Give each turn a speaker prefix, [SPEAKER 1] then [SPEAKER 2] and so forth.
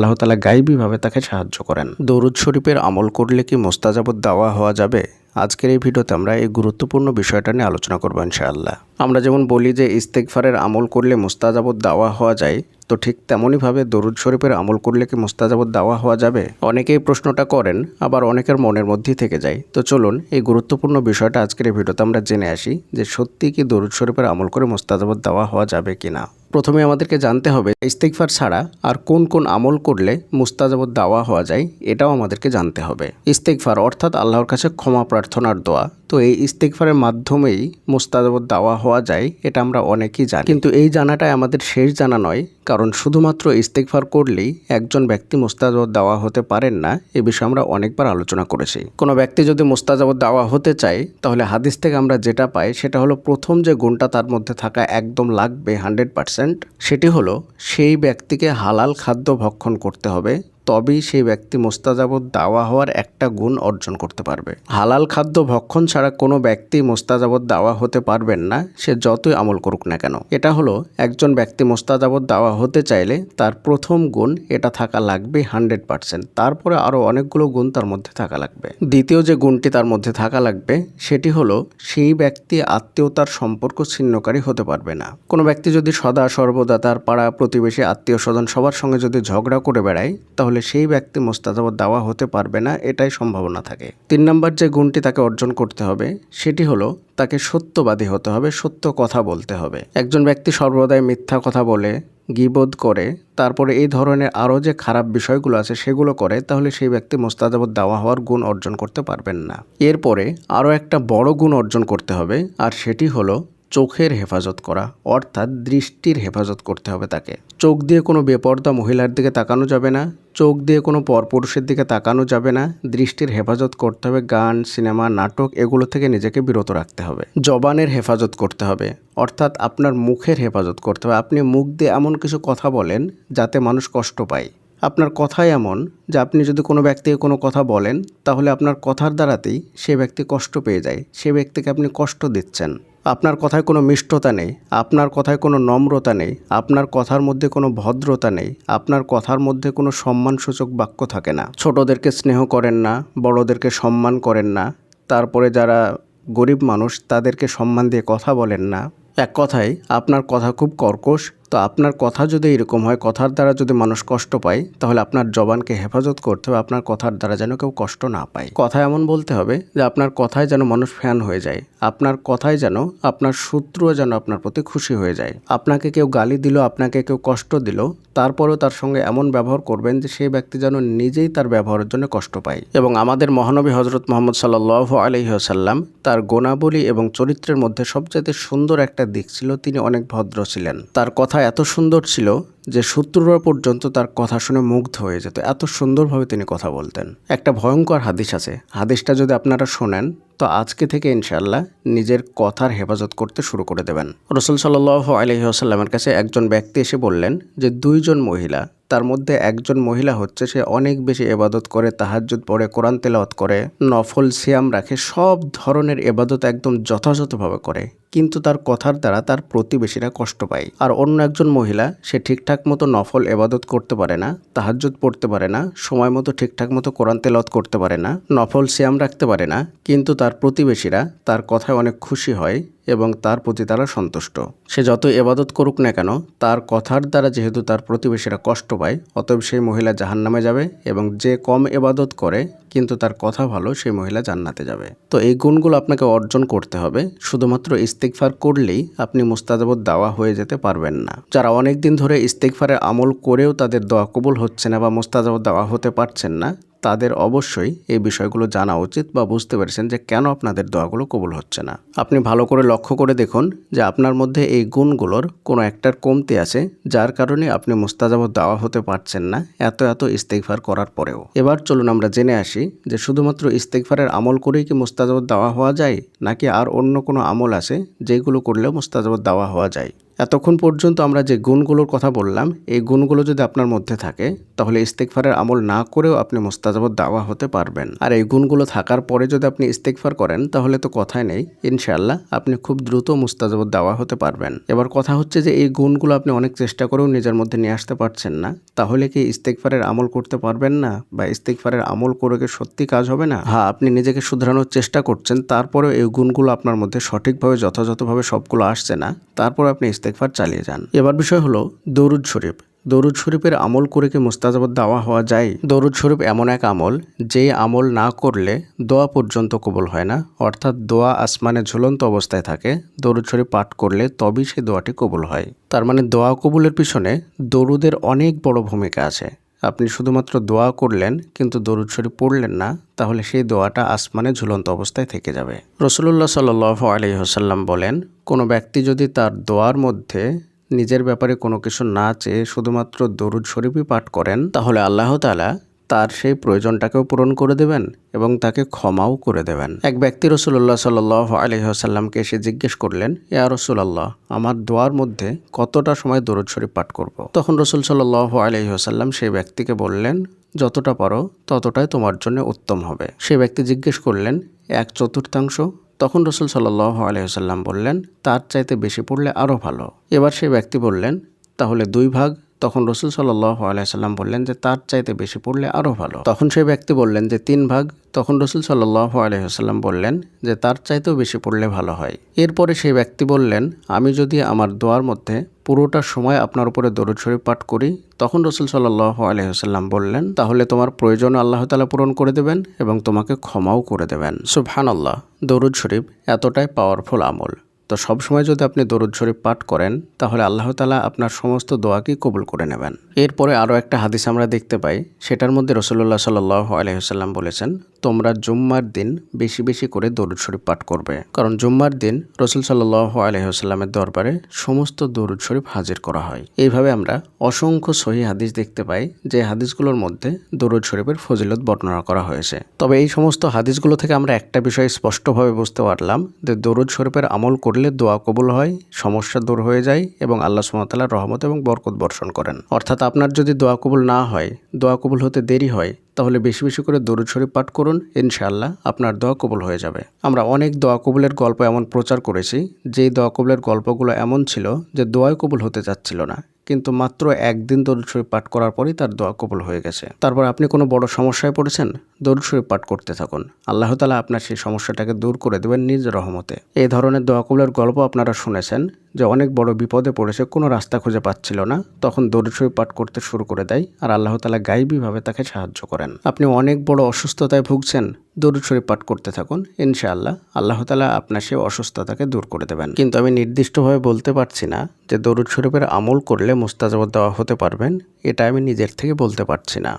[SPEAKER 1] আল্লাহ তালা গাইবীভাবে তাকে সাহায্য করেন। দরুদ শরীফের আমল করলে কি মোস্তাজাবত দাওয়া হওয়া যাবে? আজকের এই ভিডিওতে আমরা এই গুরুত্বপূর্ণ বিষয়টা নিয়ে আলোচনা করব ইনশাআল্লাহ। আমরা যেমন বলি যে ইস্তেকফারের আমল করলে মোস্তাজাবত দাওয়া হওয়া যায়, তো ঠিক তেমনইভাবে দরুদ শরীফের আমল করলে কি মোস্তাজাবত দাওয়া হওয়া যাবে? অনেকেই প্রশ্নটা করেন, আবার অনেকের মনের মধ্যেই থেকে যায়। তো চলুন, এই গুরুত্বপূর্ণ বিষয়টা আজকের এই ভিডিওতে আমরা জেনে আসি যে সত্যি কি দরুদ শরীফের আমল করে মোস্তাজাবত দেওয়া হওয়া যাবে কিনা। প্রথমে আমাদেরকে জানতে হবে ইস্তেকফার ছাড়া আর কোন কোন আমল করলে মুস্তাজাবত দাওয়া হওয়া যায়, এটাও আমাদেরকে জানতে হবে। ইস্তেকফার অর্থাৎ আল্লাহর কাছে ক্ষমা প্রার্থনার দোয়া। তো এই ইস্তেকফারের মাধ্যমেই মুস্তাজাবত দাওয়া হওয়া যায়, এটা আমরা অনেকেই জানি। কিন্তু এই জানাটাই আমাদের শেষ জানা নয়, কারণ শুধুমাত্র ইস্তেকফার করলেই একজন ব্যক্তি মুস্তাজাবত দাওয়া হতে পারেন না, এ বিষয়ে আমরা অনেকবার আলোচনা করেছি। কোনো ব্যক্তি যদি মুস্তাজাবত দাওয়া হতে চায়, তাহলে হাদিস থেকে আমরা যেটা পাই, সেটা হলো প্রথম যে গুণটা তার মধ্যে থাকা একদম লাগবে, হান্ড্রেড পার্সেন্ট, সেটি হলো সেই ব্যক্তিকে হালাল খাদ্য ভক্ষণ করতে হবে তবেই সেই ব্যক্তি মোস্তাজাবত দাওয়া হওয়ার একটা গুণ অর্জন করতে পারবে। হালাল খাদ্য ভক্ষণ ছাড়া কোনো ব্যক্তি মোস্তাজাবত দাওয়া হতে পারবেন না, সে যতই আমল করুক না কেন। এটা হলো, একজন ব্যক্তি মোস্তাজাবত দাওয়া হতে চাইলে তার প্রথম গুণ এটা থাকা লাগবে হান্ড্রেড পার্সেন্ট। তারপরে আরও অনেকগুলো গুণ তার মধ্যে থাকা লাগবে। দ্বিতীয় যে গুণটি তার মধ্যে থাকা লাগবে, সেটি হলো, সেই ব্যক্তি আত্মীয়তার সম্পর্ক ছিন্নকারী হতে পারবে না। কোনো ব্যক্তি যদি সদা সর্বদা তার পাড়া প্রতিবেশী, আত্মীয় স্বজন সবার সঙ্গে যদি ঝগড়া করে বেড়ায়, তাহলে সেই ব্যক্তি মোস্তাজাবত দেওয়া হতে পারবে না, এটাই সম্ভাবনা থাকে। তিন নম্বর যে গুণটি তাকে অর্জন করতে হবে, সেটি হলো তাকে সত্যবাদী হতে হবে, সত্য কথা বলতে হবে। একজন ব্যক্তি সর্বদাই মিথ্যা কথা বলে, গিবোধ করে, তারপরে এই ধরনের আরও যে খারাপ বিষয়গুলো আছে সেগুলো করে, তাহলে সেই ব্যক্তি মোস্তাজাবত দেওয়া হওয়ার গুণ অর্জন করতে পারবেন না। এরপরে আরও একটা বড় গুণ অর্জন করতে হবে, আর সেটি হলো চোখের হেফাজত করা, অর্থাৎ দৃষ্টির হেফাজত করতে হবে তাকে। চোখ দিয়ে কোনো বেপর্দা মহিলার দিকে তাকানো যাবে না, চোখ দিয়ে কোনো পরপুরুষের দিকে তাকানো যাবে না, দৃষ্টির হেফাজত করতে হবে গান, সিনেমা, নাটক, এগুলো থেকে নিজেকে বিরত রাখতে হবে। জবানের হেফাজত করতে হবে, অর্থাৎ আপনার মুখের হেফাজত করতে হবে। আপনি মুখ দিয়ে এমন কিছু কথা বলেন যাতে মানুষ কষ্ট পায়। আপনার কথাই এমন যে আপনি যদি কোনো ব্যক্তিকে কোনো কথা বলেন, তাহলে আপনার কথার দ্বারাতেই সে ব্যক্তি কষ্ট পেয়ে যায়। সে ব্যক্তিকে আপনি কষ্ট দিচ্ছেন। আপনার কথায় কোনো মিষ্টতা নেই, আপনার কথায় কোনো নম্রতা নেই, আপনার কথার মধ্যে কোনো ভদ্রতা নেই, আপনার কথার মধ্যে কোনো সম্মানসূচক বাক্য থাকে না। ছোটদেরকে স্নেহ করেন না, বড়দেরকে সম্মান করেন না, তারপরে যারা গরিব মানুষ তাদেরকে সম্মান দিয়ে কথা বলেন না। এক কথায়, আপনার কথা খুব কর্কশ তো আপনার কথা যদি এরকম হয়, কথার দ্বারা যদি মানুষ কষ্ট পায়, তাহলে আপনার জবানকে হেফাজত করতে হবে, আপনার কথার দ্বারা যেন কেউ কষ্ট না পায়। কথা এমন বলতে হবে যে, আপনার কথায় যেন মানুষ ফ্যান হয়ে যায়, আপনার কথায় যেন আপনার শত্রুও যেন আপনার প্রতি খুশি হয়ে যায়। আপনাকে কেউ গালি দিল, আপনাকে কেউ কষ্ট দিল, তারপরেও তার সঙ্গে এমন ব্যবহার করবেন যে, সেই ব্যক্তি যেন নিজেই তার ব্যবহারের জন্য কষ্ট পায়। এবং আমাদের মহানবী হজরত মোহাম্মদ সাল্লাহ আলহিহাসাল্লাম তার গোনাবলী এবং চরিত্রের মধ্যে সবচেয়ে সুন্দর একটা দিক ছিল, তিনি অনেক ভদ্র ছিলেন। তার কথা এত সুন্দর ছিল যে শত্রুরা পর্যন্ত তার কথা শুনে মুগ্ধ হয়ে যেত। এত সুন্দরভাবে তিনি কথা বলতেন। একটা ভয়ঙ্কর হাদিস আছে। হাদিসটা যদি আপনারা শোনেন, তো আজকে থেকে ইনশাল্লাহ নিজের কথার হেফাজত করতে শুরু করে দেবেন। রসুল সাল্লাহ আলহিহাসাল্লামের কাছে একজন ব্যক্তি এসে বললেন যে, দুইজন মহিলা, তার মধ্যে একজন মহিলা হচ্ছে সে অনেক বেশি এবাদত করে, তাহাজ্জুদ পড়ে, কোরআন তেলাওয়াত করে, নফল সিয়াম রাখে, সব ধরনের এবাদত একদম যথাযথভাবে করে। কিন্তু তার কথার দ্বারা তার প্রতিবেশীরা কষ্ট পায়। আর অন্য একজন মহিলা, সে ঠিকঠাক মতো নফল এবাদত করতে পারে না, তাহাজ্জুদ পড়তে পারে না, সময় মতো ঠিকঠাক মতো কোরআন তেলত করতে পারে না, নফল সিয়াম রাখতে পারে না, কিন্তু তার প্রতিবেশীরা তার কথায় অনেক খুশি হয় এবং তার প্রতি তারা সন্তুষ্ট। সে যত এবাদত করুক না কেন, তার কথার দ্বারা যেহেতু তার প্রতিবেশীরা কষ্ট পায়, অতএব সেই মহিলা জাহান নামে যাবে এবং যে কম এবাদত করে, কিন্তু তার কথা ভালো সেই মহিলা জান্নাতে যাবে। তো এই গুণগুলো আপনাকে অর্জন করতে হবে, শুধুমাত্র ইস্তেকফার করলেই আপনি মুস্তাজাবত দাওয়া হয়ে যেতে পারবেন না। যারা অনেক দিন ধরে ইস্তেকফারের আমল করেও তাদের দোয়া কবুল হচ্ছে না বা মুস্তাজাবত দাওয়া হতে পারছেন না তাদের অবশ্যই এই বিষয়গুলো জানা উচিত বা বুঝতে পেরেছেন যে কেন আপনাদের দোয়াগুলো কবুল হচ্ছে না। আপনি ভালো করে লক্ষ্য করে দেখুন যে আপনার মধ্যে এই গুণগুলোর কোনো একটার কমতি আছে, যার কারণে আপনি মুস্তাজাবত দেওয়া হতে পারছেন না এত এত ইস্তেকফার করার পরেও। এবার চলুন আমরা জেনে আসি যে শুধুমাত্র ইস্তেকফারের আমল করেই কি মুস্তাজাবত দেওয়া হওয়া যায়, নাকি আর অন্য কোনো আমল আছে যেগুলো করলেও মুস্তাজাবত দেওয়া হওয়া যায়? এতক্ষণ পর্যন্ত আমরা যে গুণগুলোর কথা বললাম, এই গুণগুলো যদি আপনার মধ্যে থাকে, তাহলে ইস্তেকফারের আমল না করেও আপনি মোস্তাজাবত দাওয়া হতে পারবেন। আর এই গুণগুলো থাকার পরে যদি আপনি ইস্তেকফার করেন, তাহলে তো কথাই নেই। ইনশাআল্লাহ আপনি খুব দ্রুত মুস্তাজাবত দাওয়া হতে পারবেন। এবার কথা হচ্ছে যে, এই গুণগুলো আপনি অনেক চেষ্টা করেও নিজের মধ্যে নিয়ে আসতে পারছেন না। তাহলে কি ইস্তেকফারের আমল করতে পারবেন না? বা ইস্তেকফারের আমল করে কি সত্যি কাজ হবে না? হ্যাঁ আপনি নিজেকে শুধরানোর চেষ্টা করছেন, তারপরেও এই গুণগুলো আপনার মধ্যে সঠিকভাবে, যথাযথভাবে সবগুলো আসছে না। তারপরে আপনি ইস্তেকফার চালিয়ে যান। এবার বিষয় হলো দৌরুদ শরীফ। দৌরুদ শরীফের আমল করে কি মোস্তাজাবাদ দেওয়া হওয়া যায়? দৌরুদ শরীফ এমন এক আমল যে আমল না করলে দোয়া পর্যন্ত কবল হয় না, অর্থাৎ দোয়া আসমানে ঝুলন্ত অবস্থায় থাকে। দৌরুদ শরীফ পাঠ করলে তবেই সেই দোয়াটি কবল হয়। তার মানে দোয়া কবুলের পিছনে দরুদের অনেক বড় ভূমিকা আছে। আপনি শুধুমাত্র দোয়া করলেন, কিন্তু দরুদ শরীফ পড়লেন না, তাহলে সেই দোয়াটা আসমানে ঝুলন্ত অবস্থায় থেকে যাবে। রসুল্লাহ সাল আলি হাসাল্লাম বলেন, কোনো ব্যক্তি যদি তার দোয়ার মধ্যে নিজের ব্যাপারে কোনো কিছু না চেয়ে শুধুমাত্র দরুদ শরীফই পাঠ করেন, তাহলে আল্লাহ তালা তার সেই প্রয়োজনটাকেও পূরণ করে দেবেন এবং তাকে ক্ষমাও করে দেবেন। এক ব্যক্তি রসুল্লাহ সাল আলহিহাসাল্লামকে এসে জিজ্ঞেস করলেন, ইয়া রসুলাল্লাহ, আমার দোয়ার মধ্যে কতটা সময় দরুদ শরীফ পাঠ করব। তখন রসুল সাল্লাহ আলহিহাসাল্লাম সেই ব্যক্তিকে বললেন, যতটা পারো, ততটাই তোমার জন্য উত্তম হবে। সে ব্যক্তি জিজ্ঞেস করলেন, এক চতুর্থাংশ? তখন রসুল সাল্লাহ আলহিহাল্লাম বললেন, তার চাইতে বেশি পড়লে আরও ভালো। এবার সেই ব্যক্তি বললেন, তাহলে দুই ভাগ তখন রসুল সাল্লাহ আলাইসাল্লাম বললেন যে, তার চাইতে বেশি পড়লে আরও ভালো। তখন সেই ব্যক্তি বললেন যে, তিন ভাগ। তখন রসুল সাল্লাহ আলহিহাল্লাম বললেন যে, তার চাইতেও বেশি পড়লে ভালো হয়। এরপরে সেই ব্যক্তি বললেন, আমি যদি আমার দোয়ার মধ্যে পুরোটা সময় আপনার উপরে দরুদ শরীফ পাঠ করি, তখন রসুল সাল্লাহ আলহিহাল্লাম বললেন, তাহলে তোমার প্রয়োজন আল্লাহ তালা পূরণ করে দেবেন এবং তোমাকে ক্ষমাও করে দেবেন। সুবহান আল্লাহ দরুদ শরীফ এতটাই পাওয়ারফুল আমল। তো সবসময় যদি আপনি দরুদ শরীফ পাঠ করেন, তাহলে আল্লাহ তালা আপনার সমস্ত দোয়াকেই কবুল করে নেবেন। এরপরে আরও একটা হাদিস আমরা দেখতে পাই, সেটার মধ্যে রসল্লাহ সাল্লাহ আলহিহাল্লাম বলেছেন, তোমরা জুম্মার দিন বেশি বেশি করে দরুদ শরীফ পাঠ করবে। কারণ জুম্মার দিন রসুল সাল্লাহ আলহিহাস্লামের দরবারে সমস্ত দরুদ শরীফ হাজির করা হয়। এইভাবে আমরা অসংখ্য সহি হাদিস দেখতে পাই, যে হাদিসগুলোর মধ্যে দরুদ শরীফের ফজিলত বর্ণনা করা হয়েছে। তবে এই সমস্ত হাদিসগুলো থেকে আমরা একটা বিষয় স্পষ্টভাবে বুঝতে পারলাম, যে দরুদ শরীফের আমল করলে দোয়া কবুল হয়, সমস্যা দূর হয়ে যায় এবং আল্লাহ সুমতাল্লাহ রহমত এবং বরকত বর্ষণ করেন। অর্থাৎ আপনার যদি দোয়া কবুল না হয়, দোয়া কবুল হতে দেরি হয়, তাহলে বেশি বেশি করে দরুদ শরীফ পাঠ করুন, ইনশাআল্লাহ আপনার দোয়া কবুল হয়ে যাবে। আমরা অনেক দোয়া কবুলের গল্প এমন প্রচার করেছি, যেই দোয়া কবুলের গল্পগুলো এমন ছিল যে দোয়াই কবুল হতে চাচ্ছিল না, কিন্তু মাত্র একদিন দরুদ শরীফ পাঠ করার পরেই তার দোয়া কবুল হয়ে গেছে। তারপর আপনি কোনো বড় সমস্যায় পড়েছেন? দরুদ শরীফ পাঠ করতে থাকুন। আল্লাহ তালা আপনার সেই সমস্যাটাকে দূর করে দেবেন নিজ রহমতে। এই ধরনের দোয়া কবুলের গল্প আপনারা শুনেছেন যে অনেক বড় বিপদে পড়েছে, কোনো রাস্তা খুঁজে পাচ্ছিল না। তখন দরুদ শরীফ পাঠ করতে শুরু করে দেয় আর আল্লাহ তালা গাইবীভাবে তাকে সাহায্য করেন। আপনি অনেক বড় অসুস্থতায় ভুগছেন, দরুদ শরীফ পাঠ করতে থাকুন। ইনশাআল্লাহ আল্লাহ তালা আপনার সেই অসুস্থতাকে দূর করে দেবেন। কিন্তু আমি নির্দিষ্টভাবে বলতে পারছি না যে দরুদ শরীফের আমল করলে মুস্তাজাবাদ দেওয়া হতে পারবেন, এটা আমি নিজের থেকে বলতে পারছি না।